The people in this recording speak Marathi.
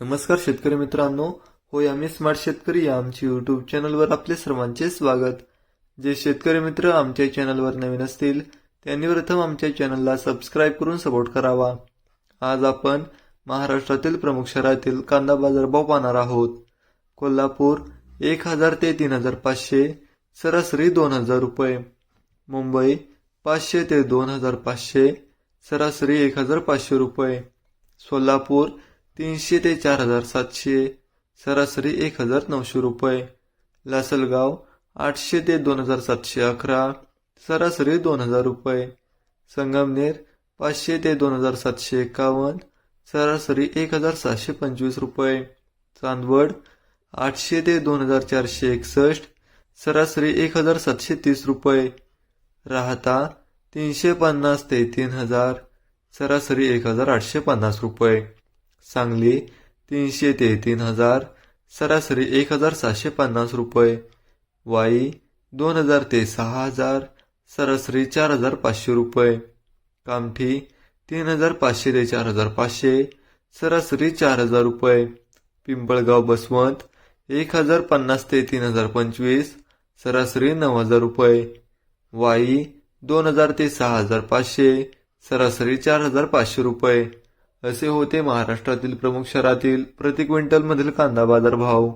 नमस्कार शेतकरी मित्रांनो. होय आम्ही स्मार्ट शेतकरी या आमच्या युट्यूब चॅनलवर आपले सर्वांचे स्वागत. जे शेतकरी मित्र आमच्या चॅनलवर नवीन असतील त्यांनी प्रथम आमच्या चॅनलला सबस्क्राईब करून सपोर्ट करावा. आज आपण महाराष्ट्रातील प्रमुख शहरातील कांदा बाजारभाव पाहणार आहोत. कोल्हापूर एक हजार ते तीन हजार पाचशे सरासरी दोन हजार रुपये. मुंबई पाचशे ते दोन हजार पाचशे सरासरी एक हजार पाचशे रुपये. सोलापूर तीनशे ते चार हजार सातशे सरासरी एक हजार नऊशे रुपये. लासलगाव आठशे ते दोन हजार सातशे अकरा सरासरी दोन हजार रुपये. संगमनेर पाचशे ते दोन हजार सातशे एकावन्न सरासरी एक हजार सहाशे पंचवीस रुपये. चांदवड आठशे ते दोन हजार चारशे एकसष्ट सरासरी एक हजार सातशे तीस रुपये. राहता तीनशे पन्नास ते तीन हजार सरासरी एक हजार आठशे पन्नास रुपये. सांगली तीनशे ते तीन हजार सरासरी एक हजार सहाशे पन्नास रुपये. वाई दोन हजार ते सहा हजार सरासरी चार हजार पाचशे रुपये. कामठी तीन हजार पाचशे ते चार हजार पाचशे सरासरी चार हजार रुपये. पिंपळगाव बसवंत एक हजार पन्नास ते तीन हजार पंचवीस सरासरी नऊ हजार रुपये. वाई दोन हजार ते सहा हजार पाचशे सरासरी चार हजार पाचशे रुपये. असे होते महाराष्ट्रातील प्रमुख शहरातील प्रति क्विंटलमधील कांदा बाजार भाव.